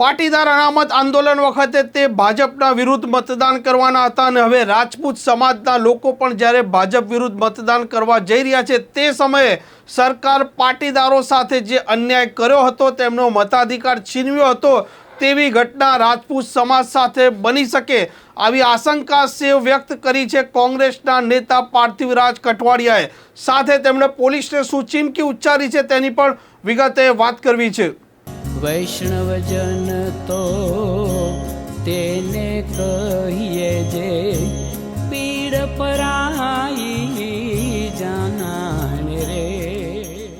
પાટીદાર અનામત આંદોલન વખતે તે ભાજપના વિરુદ્ધ મતદાન કરવાના હતા અને હવે રાજપૂત સમાજના લોકો પણ જ્યારે ભાજપ વિરુદ્ધ મતદાન કરવા જઈ રહ્યા છે, તે સમયે સરકાર પાટીદારો સાથે જે અન્યાય કર્યો હતો, તેમનો મતાધિકાર છીનવ્યો હતો, તેવી ઘટના રાજપૂત સમાજ સાથે બની શકે આવી આશંકા સેવ વ્યક્ત કરી છે કોંગ્રેસના નેતા પાર્થિવરાજ કઠવાડિયાએ. સાથે તેમણે પોલીસને શું ચીમકી ઉચ્ચારી છે તેની પણ વિગતે વાત કરવી છે. વૈષ્ણવજન તો તેને કહીએ જે પીડ પરાઈ જાનાને રે.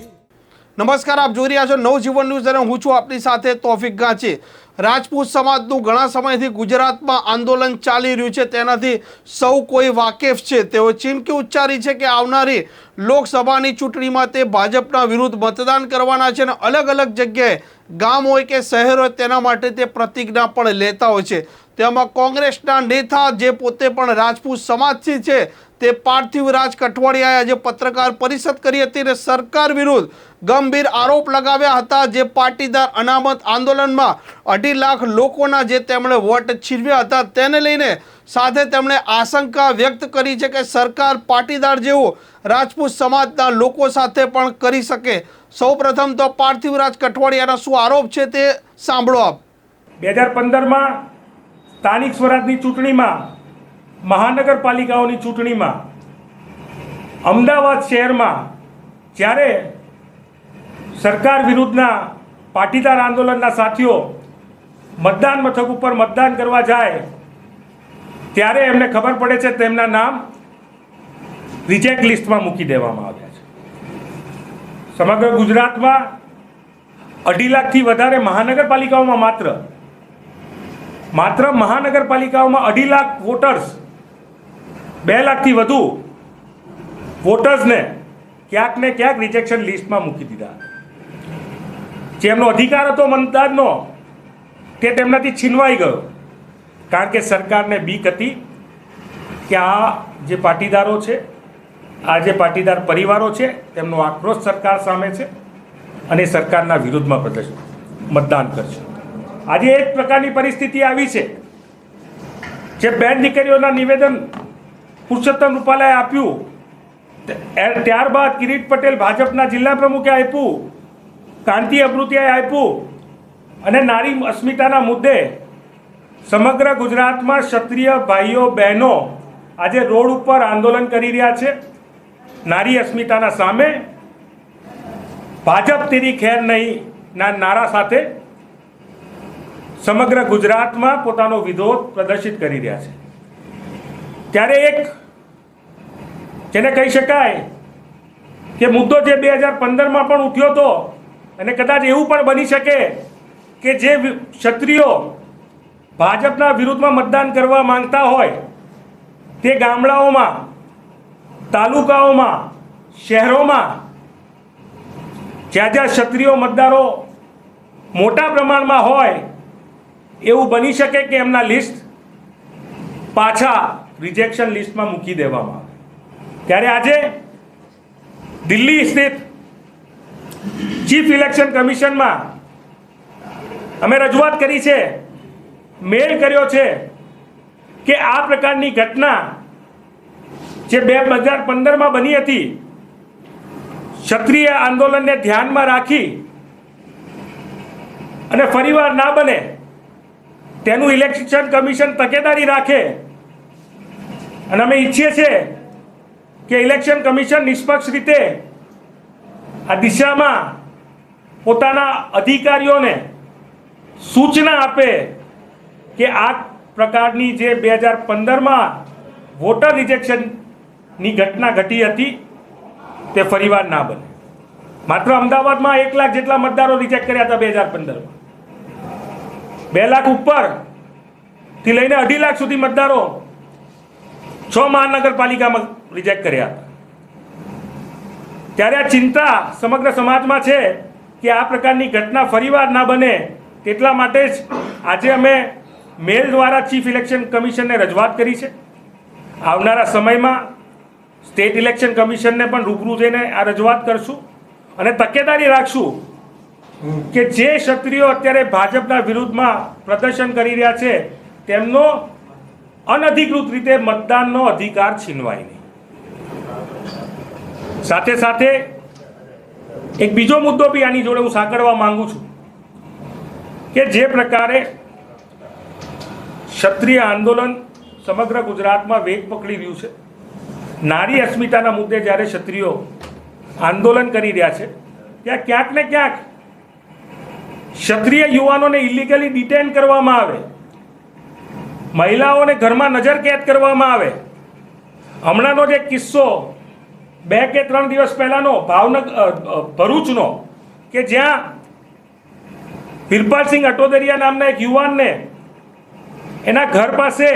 નમસ્કાર, આપ જોઈ રહ્યા છો નવજીવન ન્યૂઝ. અને હું છું આપની સાથે તોફિક ગાંચી. રાજપૂત સમાજનું ઘણા સમયથી ગુજરાતમાં આંદોલન ચાલી રહ્યું છે. તેનાથી સૌ કોઈ વાકેફ છે. તેઓ ચીમકી ઉચ્ચારી છે કે આવનારી લોકસભાની ચૂંટણીમાં તે ભાજપના વિરુદ્ધ મતદાન કરવાના છે અને અલગ અલગ જગ્યાએ ગામ હોય કે શહેર હોય તેના માટે તે પ્રતિજ્ઞા પણ લેતા હોય છે. તેમાં કોંગ્રેસના નેતા જે પોતે પણ રાજપૂત સમાજથી છે, તે પાર્થિવરાજ કઠવાડિયાએ આજે પત્રકાર પરિષદ કરી હતી અને સરકાર વિરુદ્ધ ગંભીર આરોપ લગાવ્યા હતા. જે પાટીદાર અનામત આંદોલનમાં અઢી લાખ લોકોના જે તેમણે વોટ છીનવ્યા હતા, તેને લઈને સાથે તેમણે આશંકા વ્યક્ત કરી છે કે સરકાર પાટીદાર જેવું રાજપૂત સમાજના લોકો સાથે પણ કરી શકે. સૌપ્રથમ તો પાર્થિવરાજ કઠવાડિયાના શું આરોપ છે તે સાંભળો આપ. બે હજાર પંદરમાં સ્થાનિક સ્વરાજની ચૂંટણીમાં, મહાનગરપાલિકાઓની ચૂંટણીમાં, અમદાવાદ શહેરમાં જ્યારે સરકાર વિરુદ્ધના પાટીદાર આંદોલનના સાથીઓ મતદાન મથક ઉપર મતદાન કરવા જાય ત્યારે એમને ખબર પડે છે તેમના નામ રિજેક્ટ લિસ્ટમાં મૂકી દેવામાં આવ્યા છે. સમગ્ર ગુજરાતમાં અઢી લાખથી વધારે મહાનગરપાલિકાઓમાં માત્ર માત્ર મહાનગરપાલિકાઓમાં અઢી લાખ વોટર્સ બે લાખથી વધુ વોટર્સને ક્યાંક ને ક્યાંક રિજેક્શન લિસ્ટમાં મૂકી દીધા. જેમનો અધિકાર હતો મતદારનો તે તેમનાથી છીનવાઈ ગયો. કારણ કે સરકારને બીક હતી કે આ જે પાટીદારો છે, આ જે પાટીદાર પરિવારો છે, તેમનો આક્રોશ સરકાર સામે છે અને સરકારના વિરુદ્ધમાં પ્રદર્શન મતદાન કરશે. આજે એક પ્રકારની પરિસ્થિતિ આવી છે જે બેન દીકરીઓના નિવેદન પુરુષોત્તમ રૂપાલાએ આપ્યું. ત્યારબાદ કિરીટ પટેલ ભાજપના જિલ્લા પ્રમુખે આપ્યું, કાંતિ અમૃતિયાએ આપ્યું અને નારી અસ્મિતાના મુદ્દે સમગ્ર ગુજરાતમાં ક્ષત્રિય ભાઈઓ, બહેનો આજે રોડ ઉપર આંદોલન કરી રહ્યા છે. નારી અસ્મિતાના સામે ભાજપ તેરી ખેર નહીં, ના, નારા સાથે સમગ્ર ગુજરાતમાં પોતાનો વિરોધ પ્રદર્શિત કરી રહ્યા છે. ત્યારે એક, જેને કહી શકાય કે મુદ્દો જે બે હજાર પંદરમાં પણ ઉઠ્યો હતો, અને કદાચ એવું પણ બની શકે કે જે ક્ષત્રિયો ભાજપના વિરુદ્ધમાં મતદાન કરવા માંગતા હોય તે ગામડાઓમાં, તાલુકાઓમાં, શહેરોમાં જ્યાં જ્યાં ક્ષત્રિયો મતદારો મોટા પ્રમાણમાં હોય એવું બની શકે કે એમના લિસ્ટ પાછા રિજેક્શન લિસ્ટમાં મૂકી દેવામાં આવે. ત્યારે આજે દિલ્હી સ્થિત ચીફ ઇલેક્શન કમિશનમાં અમે રજૂઆત કરી છે મેલ કર્યો છે કે આ પ્રકારની ઘટના જે બે હજાર પંદરમાં બની હતી, ક્ષત્રિય આંદોલનને ધ્યાનમાં રાખી અને ફરીવાર ના બને, તેનું ઇલેક્શન કમિશન તકેદારી રાખે. અને અમે ઈચ્છીએ છીએ કે ઇલેક્શન કમિશન નિષ્પક્ષ રીતે આ દિશામાં પોતાના અધિકારીઓને સૂચના આપે કે આ પ્રકારની જે બે હજાર પંદરમાં વોટર રિજેક્શનની ઘટના ઘટી હતી, તે ફરીવાર ના બને. માત્ર અમદાવાદમાં એક લાખ જેટલા મતદારો રિજેક્ટ કર્યા હતા બે હજાર પંદરમાં. બે લાખ ઉપરથી લઈને અઢી લાખ સુધી મતદારો છ મહાનગરપાલિકામાં રિજેક્ટ કર્યા હતા. ત્યારે આ ચિંતા સમગ્ર સમાજમાં છે કે આ પ્રકારની ઘટના ફરીવાર ના બને, તેટલા માટે જ આજે અમે મેલ દ્વારા ચીફ ઇલેક્શન કમિશનને રજૂઆત કરી છે. આવનારા સમયમાં સ્ટેટ ઇલેક્શન કમિશનને પણ રૂબરૂ જઈને આ રજૂઆત કરશું. અને તકેદારી રાખશું કે જે ક્ષત્રિયો અત્યારે ભાજપના વિરુદ્ધમાં પ્રદર્શન કરી રહ્યા છે, તેમનો અનધિકૃત રીતે મતદાનનો અધિકાર છીનવાય નહીં. સાથે સાથે એક બીજો મુદ્દો બી આની જોડે હું સાંકળવા માંગુ છું કે જે પ્રકારે ક્ષત્રિય આંદોલન સમગ્ર ગુજરાતમાં વેગ પકડી રહ્યું છે. નારી અસ્મિતાના મુદ્દે જ્યારે ક્ષત્રિયો આંદોલન કરી રહ્યા છે, ત્યાં ક્યાંક ને ક્યાંક ક્ષત્રિય યુવાનોને ઇલિગલી ડિટેન કરવામાં આવે. મહિલાઓને ઘરમાં નજર કેદ કરવામાં આવે. હમણાંનો જે કિસ્સો બે કે ત્રણ દિવસ પહેલાંનો ભાવનગર ભરૂચનો, કે જ્યાં વીરપાલસિંહ અટોદરિયા નામના એક યુવાનને એના ઘર પાસે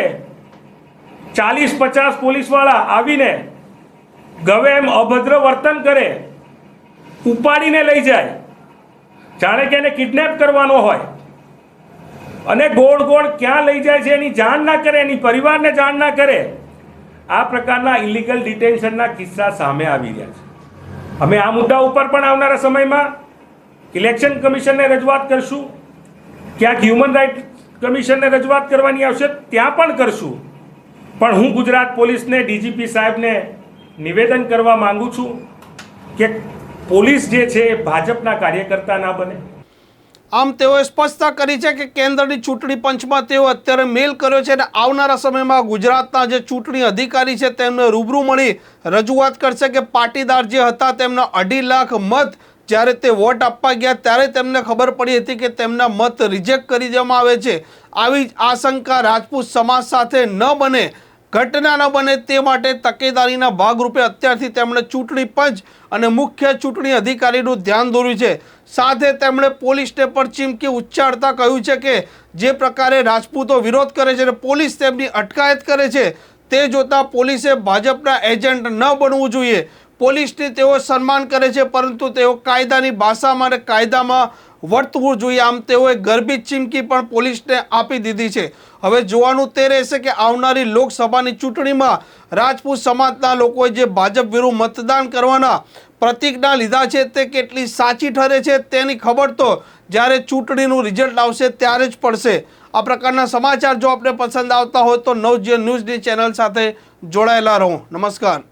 ચાલીસ, પચાસ પોલીસવાળા આવીને ગવે એમ અભદ્ર વર્તન કરે, ઉપાડીને લઈ જાય. જાણે કે એને કિડનેપ કરવાનો હોય. અને ગોળ ગોળ ક્યાં લઈ જાય છે એની જાણ ના કરે, એની પરિવારને જાણ ના કરે. આ પ્રકારના ઇલીગલ ડિટેન્શનના કિસ્સા સામે આવી રહ્યા છે. અમે આ મુદ્દા ઉપર પણ આવનારા સમયમાં ઇલેક્શન કમિશનને રજૂઆત કરશું. ક્યાંક હ્યુમન રાઇટ કમિશનને રજૂઆત કરવાની આવશે, ત્યાં પણ કરશું. પણ હું ગુજરાત પોલીસને, ડીજીપી સાહેબને નિવેદન કરવા માંગુ છું કે પોલીસ જે છે એ ભાજપના કાર્યકર્તા ના બને. આમ તેઓએ સ્પષ્ટતા કરી છે કે કેન્દ્રની ચૂંટણી પંચમાં તેઓ અત્યારે મેલ કર્યો છે અને આવનારા સમયમાં ગુજરાતના જે ચૂંટણી અધિકારી છે તેમને રૂબરૂ મળી રજૂઆત કરશે કે પાટીદાર જે હતા તેમના અઢી લાખ મત જ્યારે તે વોટ આપવા ગયા, ત્યારે તેમને ખબર પડી હતી કે તેમના મત રિજેક્ટ કરી દેવામાં આવે છે. આવી આશંકા રાજપૂત સમાજ સાથે ન બને, ઘટના ન બને તે માટે તકેદારીના ભાગરૂપે અત્યારથી તેમણે ચૂંટણી પંચ અને મુખ્ય ચૂંટણી અધિકારીનું ધ્યાન દોર્યું છે. સાથે તેમણે પોલીસને પણ ચીમકી ઉચ્ચારતા કહ્યું છે કે, જે પ્રકારે રાજપૂતો વિરોધ કરે છે અને પોલીસ તેમની અટકાયત કરે છે, તે જોતાં પોલીસે ભાજપના એજન્ટ ન બનવું જોઈએ. પોલીસને તેઓ સન્માન કરે છે, પરંતુ તેઓ કાયદાની ભાષામાં અને કાયદામાં વર્તવું જોઈએ. આમ તેઓએ ગર્ભિત ચીમકી પણ પોલીસને આપી દીધી છે. હવે જોવાનું તે રહેશે કે આવનારી લોકસભાની ચૂંટણીમાં રાજપૂત સમાજના લોકોએ જે ભાજપ વિરુદ્ધ મતદાન કરવાના પ્રતિજ્ઞા લીધા છે, તે કેટલી સાચી ઠરે છે તેની ખબર તો જ્યારે ચૂંટણીનું રિઝલ્ટ આવશે ત્યારે જ પડશે. આ પ્રકારના સમાચાર જો આપને પસંદ આવતા હોય તો નવજીવન ન્યૂઝની ચેનલ સાથે જોડાયેલા રહો. નમસ્કાર.